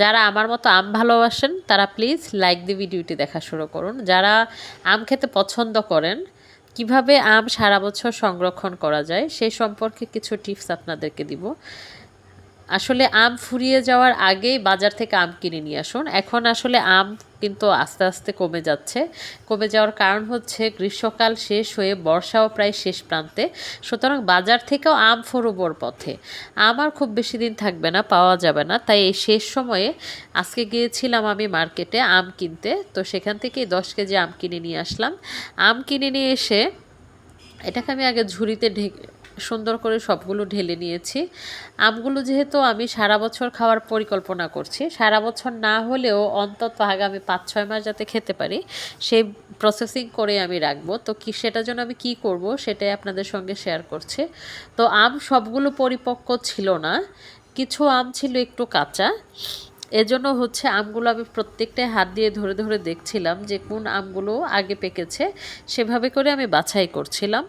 যারা আমার মতো আম ভালোবাসেন, তারা প্লিজ লাইক দি ভিডিওটি দেখা শুরু করুন। যারা আম খেতে পছন্দ করেন, কীভাবে আম সারা বছর সংরক্ষণ করা যায় সেই সম্পর্কে কিছু টিপস আপনাদেরকে দিব। আসলে আম ফুরিয়ে যাওয়ার আগেই বাজার থেকে আম কিনে নিয়ে আসুন। এখন আসলে আম কিন্তু আস্তে আস্তে কমে যাচ্ছে। কমে যাওয়ার কারণ হচ্ছে গ্রীষ্মকাল শেষ হয়ে বর্ষাও প্রায় শেষ প্রান্তে। সুতরাং বাজার থেকেও আম ফুরোবর পথে। আম আর খুব বেশি দিন থাকবে না, পাওয়া যাবে না। তাই এই শেষ সময়ে আজকে গিয়েছিলাম আমি মার্কেটে আম কিনতে। তো সেখান থেকেই দশ কেজি আম কিনে নিয়ে আসলাম। আম কিনে নিয়ে এসে এটাকে আমি আগে ঝুড়িতে ঢেকে সুন্দর করে সবগুলো ঢেলে নিয়েছি। আমগুলো যেহেতু আমি সারা বছর খাওয়ার পরিকল্পনা করছি, সারা বছর না হলেও অন্তত আগামী পাঁচ ছয় মাস যাতে খেতে পারি, সেই প্রসেসিং করে আমি রাখব। তো কি সেটার জন্য আমি কি করব সেটাই আপনাদের সঙ্গে শেয়ার করছি। তো আম সবগুলো পরিপক্ক ছিল না, কিছু আম ছিল একটু কাঁচা। এজন্য হচ্ছে আমগুলো আমি প্রত্যেকটাই হাত দিয়ে ধরে ধরে দেখছিলাম যে কোন আমগুলো আগে পেকেছে। সেভাবে করে আমি বাছাই করছিলাম।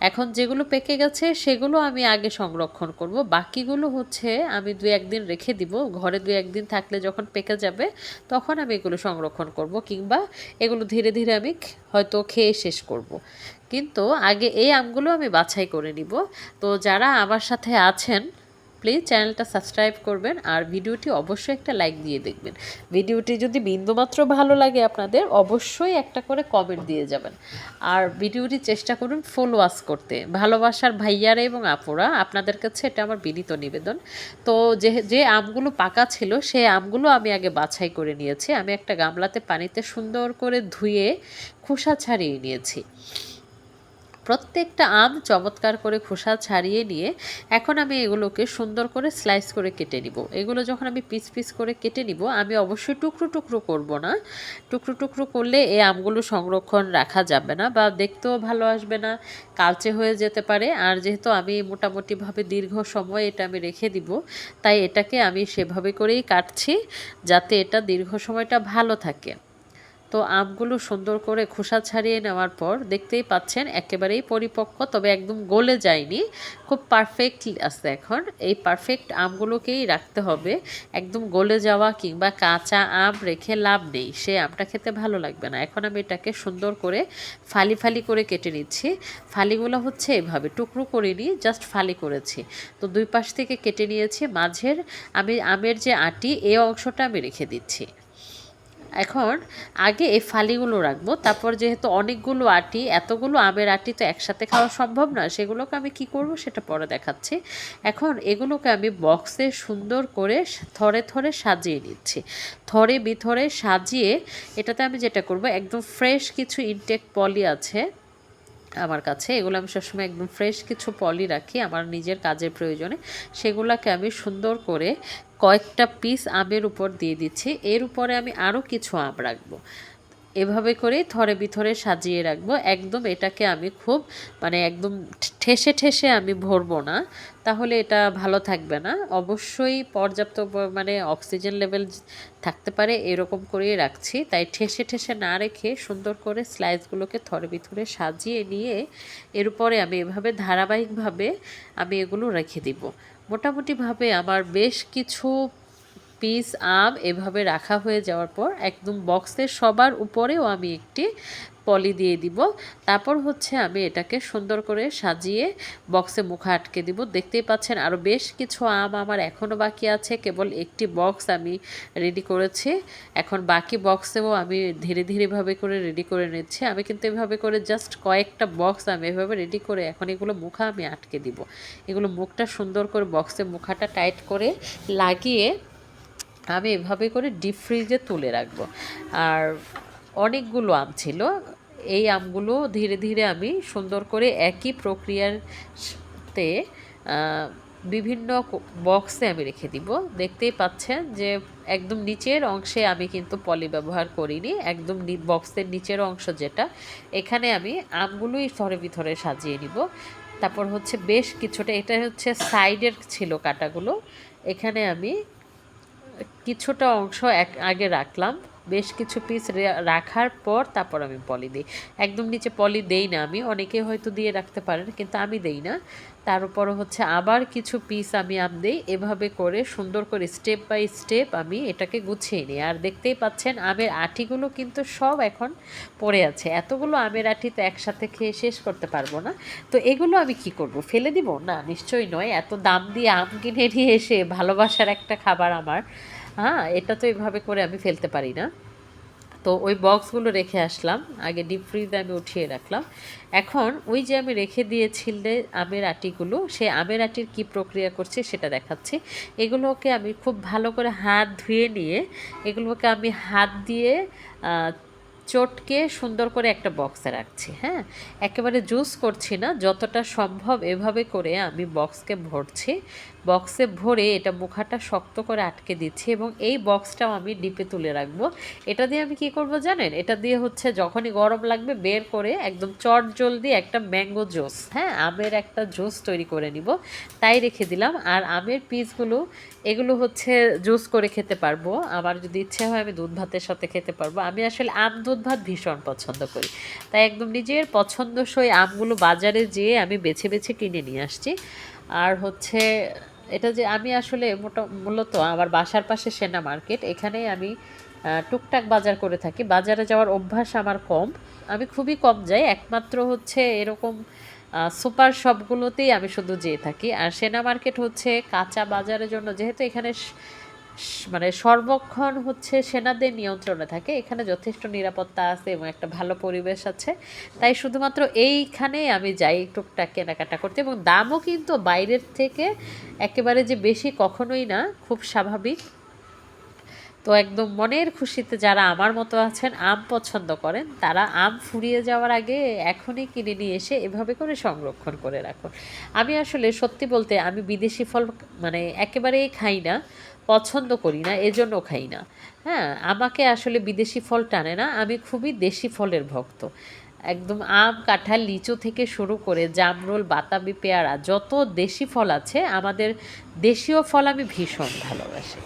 এখন যেগুলো পেকে গেছে সেগুলো আমি আগে সংরক্ষণ করব। বাকিগুলো হচ্ছে আমি দু একদিন রেখে দিব। ঘরে দু একদিন থাকলে যখন পেকে যাবে তখন আমি এগুলো সংরক্ষণ করব কিংবা এগুলো ধীরে ধীরে আমি হয়তো খেয়ে শেষ করব। কিন্তু আগে এই আমগুলো আমি বাছাই করে নিব। তো যারা আমার সাথে আছেন প্লিজ চ্যানেলটা সাবস্ক্রাইব করবেন আর ভিডিওটি অবশ্যই একটা লাইক দিয়ে দেখবেন। ভিডিওটি যদি বিন্দুমাত্র ভালো লাগে আপনাদের, অবশ্যই একটা করে কমেন্ট দিয়ে যাবেন। আর ভিডিওটি চেষ্টা করুন ফুল ওয়াশ করতে। ভালোবাসার ভাইয়ারা এবং আপুরা, আপনাদের কাছে এটা আমার বিনীত নিবেদন। তো যে যে আমগুলো পাকা ছিল সেই আমগুলো আমি আগে বাছাই করে নিয়েছি। আমি একটা গামলাতে পানিতে সুন্দর করে ধুয়ে খোসা ছাড়িয়ে নিয়েছি। প্রত্যেকটা আম চমৎকার করে খোসা ছাড়িয়ে নিয়ে এখন আমি এগুলোকে সুন্দর করে স্লাইস করে কেটে নিব। এগুলো যখন আমি পিস পিস করে কেটে নিব, আমি অবশ্যই টুকরো টুকরো করব না। টুকরো টুকরো করলে এই আমগুলো সংরক্ষণ রাখা যাবে না বা দেখতেও ভালো আসবে না, কালচে হয়ে যেতে পারে। আর যেহেতু আমি মোটামুটিভাবে দীর্ঘ সময় এটা আমি রেখে দিব, তাই এটাকে আমি সেভাবে করেই কাটছি যাতে এটা দীর্ঘ সময়টা ভালো থাকে। তো আমগুলো সুন্দর করে খোসা ছাড়িয়ে নেওয়ার পর দেখতেই পাচ্ছেন একেবারেই পরিপক্ক, তবে একদম গলে যায়নি। খুব পারফেক্ট আছে এখন। এই পারফেক্ট আমগুলোকেই রাখতে হবে। একদম গলে যাওয়া কিংবা কাঁচা আম রেখে লাভ নেই। সে আমটা খেতে ভালো লাগবে না। এখন আমি এটাকে সুন্দর করে ফালি ফালি করে কেটে নিচ্ছি। ফালিগুলো হচ্ছে এভাবে, টুকরো করে নিই জাস্ট ফালি করেছি। তো দুই পাশ থেকে কেটে নিয়েছি। মাঝের আমি আমের যে আটি এই অংশটা আমি রেখে দিচ্ছি। এখন আগে এই ফালিগুলো রাখব, তারপর যেহেতু অনেকগুলো আটি, এতগুলো আমের আটি তো একসাথে খাওয়া সম্ভব না সেগুলোকে আমি কি করব সেটা পরে দেখাচ্ছি। এখন এগুলোকে আমি বক্সে সুন্দর করে থরে থরে সাজিয়ে নিচ্ছি। থরে বিথরে সাজিয়ে এটাতে আমি যেটা করব, একদম ফ্রেশ কিছু ইনটেক পলি আছে আমার কাছে, এগুলো আমি সবসময় একদম ফ্রেশ কিছু পলি রাখি আমার নিজের কাজের প্রয়োজনে, সেগুলোকে আমি সুন্দর করে কয়েকটা পিস আমের উপর দিয়ে দিচ্ছি। এর উপরে আমি আরও কিছু আম রাখব। এভাবে করে থরে বিথরে সাজিয়ে রাখব। একদম এটাকে আমি খুব মানে একদম ঠেসে ঠেসে আমি ভরবো না। তাহলে এটা ভালো থাকবে না। অবশ্যই পর্যাপ্ত মানে অক্সিজেন লেভেল থাকতে পারে এরকম করেই রাখছি। তাই ঠেসে ঠেসে না রেখে সুন্দর করে স্লাইসগুলোকে থরে বিথরে সাজিয়ে নিয়ে এর উপরে আমি এভাবে ধারাবাহিকভাবে আমি এগুলো রেখে দিব। মোটামুটিভাবে আমার বেশ কিছু পিস আম এভাবে রাখা হয়ে যাওয়ার পর একদম বক্সের সবার উপরেও আমি একটি পলি দিয়ে দিব। তারপর হচ্ছে আমি এটাকে সুন্দর করে সাজিয়ে বক্সে মুখে আটকে দিব। দেখতেই পাচ্ছেন আরও বেশ কিছু আম আমার এখনও বাকি আছে। কেবল একটি বক্স আমি রেডি করেছি। এখন বাকি বক্সেও আমি ধীরে ধীরেভাবে করে রেডি করে নিচ্ছি। আমি কিন্তু এভাবে করে জাস্ট কয়েকটা বক্স আমি এভাবে রেডি করে এখন এগুলো মুখা আমি আটকে দিব। এগুলো মুখটা সুন্দর করে বক্সে মুখাটা টাইট করে লাগিয়ে আমি এভাবে করে ডিপ ফ্রিজে তুলে রাখব। আর অনেকগুলো আম ছিল। এই আমগুলো ধীরে ধীরে আমি সুন্দর করে একই প্রক্রিয়াতে বিভিন্ন বক্সে আমি রেখে দিব। দেখতেই পাচ্ছেন যে একদম নিচের অংশে আমি কিন্তু পলি ব্যবহার করিনি, একদম বক্সের নিচের অংশ যেটা। এখানে আমি আমগুলোই থরে ভিতরে সাজিয়ে নিব। তারপর হচ্ছে বেশ কিছুটা, এটা হচ্ছে সাইডের ছিল কাটাগুলো। এখানে আমি কিছুটা অংশ এক, আগে রাখলাম। বেশ কিছু পিস রাখার পর তারপর আমি পলি দিই। একদম নিচে পলি দেই না আমি, অনেকে হয়তো দিয়ে রাখতে পারেন কিন্তু আমি দেই না। তার উপর হচ্ছে আবার কিছু পিস আমি আম দিই, এভাবে করে সুন্দর করে স্টেপ বাই স্টেপ আমি এটাকে গুছিয়ে নিই। আর দেখতেই পাচ্ছেন আমের আটিগুলো কিন্তু সব এখন পড়ে আছে। এতগুলো আমের আটি তো একসাথে খেয়ে শেষ করতে পারব না। তো এগুলো আমি কি করব, ফেলে দিব? না, নিশ্চয়ই নয়। এত দাম দিয়ে আম কিনে নিয়ে এসে ভালোবাসার একটা খাবার আমার। হ্যাঁ এটা তো এভাবে করে আমি ফেলতে পারি না। তো ওই বক্সগুলো রেখে আসলাম, আগে ডিপ ফ্রিজে আমি উঠিয়ে রাখলাম। এখন ওই যে আমি রেখে দিয়েছিলে আমের আটিগুলো, সেই আমের আটির কী প্রক্রিয়া করছে সেটা দেখাচ্ছি। এগুলোকে আমি খুব ভালো করে হাত ধুয়ে নিয়ে, এগুলোকে আমি হাত দিয়ে চটকে সুন্দর করে একটা বক্সে রাখছি হ্যাঁ? একেবারে জুস করছি না, যতটা সম্ভব এভাবে করে আমি বক্সকে ভরছি। বক্সে ভরে এটা মুখাটা শক্ত করে আটকে দিচ্ছি এবং এই বক্সটাও আমি ডিপে তুলে রাখব। এটা দিয়ে আমি কি করব জানেন? এটা দিয়ে হচ্ছে যখনই গরম লাগবে বের করে একদম চট জলদি একটা ম্যাঙ্গো জুস হ্যাঁ আমের একটা জুস তৈরি করে নিব। তাই রেখে দিলাম। আর আমের পিসগুলো, এগুলো হচ্ছে জুস করে খেতে পারব। আমার যদি ইচ্ছে হয় আমি দুধ ভাতের সাথে খেতে পারব। আমি আসলে আম দুধ ভাত ভীষণ পছন্দ করি। তাই একদম নিজের পছন্দসই আমগুলো বাজারে যেয়ে আমি বেছে বেছে কিনে নিয়ে আসছি। আর হচ্ছে এটা যে আমি আসলে মোটা, মূলত আমার বাসার পাশে সেনা মার্কেট এখানে আমি টুকটাক বাজার করে থাকি। বাজারে যাওয়ার অভ্যাস আমার কম। আমি খুবই কম যাই, একমাত্র হচ্ছে এরকম সুপার শপগুলোতেই আমি শুধু যেয়ে থাকি। আর সেনা মার্কেট হচ্ছে কাঁচা বাজারের জন্য, যেহেতু এখানে মানে সর্বক্ষণ হচ্ছে সেনাদের নিয়ন্ত্রণে থাকে। এখানে যথেষ্ট নিরাপত্তা আছে এবং একটা ভালো পরিবেশ আছে। তাই শুধুমাত্র এইখানে আমি যাই টুকটাক কেনাকাটা করতে এবং দামও কিন্তু বাইরের থেকে একেবারে যে বেশি কখনোই না, খুব স্বাভাবিক। তো একদম মনের খুশিতে যারা আমার মতো আছেন, আম পছন্দ করেন, তারা আম ফুরিয়ে যাওয়ার আগে এখনই কিনে নিয়ে এসে এভাবে করে সংরক্ষণ করে রাখুন। আমি আসলে সত্যি বলতে আমি বিদেশি ফল মানে একেবারেই খাই না। পছন্দ করি না এজন্য খাই না। হ্যাঁ আমাকে আসলে বিদেশি ফল টানে না আমি খুবই দেশি ফলের ভক্ত। একদম আম কাঁঠাল লিচু থেকে শুরু করে জামরুল বাতাবি পেয়ারা যত দেশি ফল আছে আমাদের দেশীয় ফল আমি ভীষণ ভালোবাসি।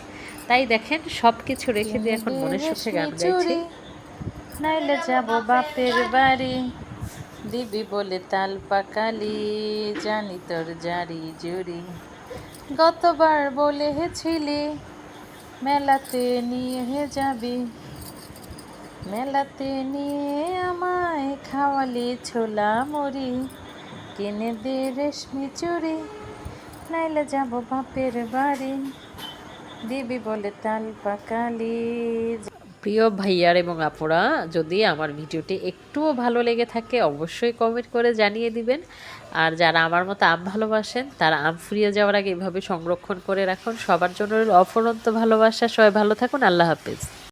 তাই দেখেন সব কিছু রেখে দিয়ে এখন মনের সুখে গান গাইছি। নাইলে যাব বাপের বাড়ি। দিবি বলে তাল পাকালি জানি তোর জারি জুড়ি। গতবার বলে হেছিলি মেলাতে নিয়ে হে যাবি। মেলাতে নিয়ে আমায় খাওয়ালি ছোলা মরি কিনে দে রেশমি চুরি নাইলে যাব বাপের বাড়ি। দিবি বলে তাল পাকালি। প্রিয় ভাইয়ার এবং আপুরা, যদি আমার ভিডিওটি একটুও ভালো লেগে থাকে, অবশ্যই কমেন্ট করে জানিয়ে দিবেন। আর যারা আমার মতো আম ভালোবাসেন, তারা আম ফুরিয়ে যাওয়ার আগে এভাবে সংরক্ষণ করে রাখুন। সবার জন্য অফরন্ত ভালোবাসা। সবাই ভালো থাকুন। আল্লাহ হাফিজ।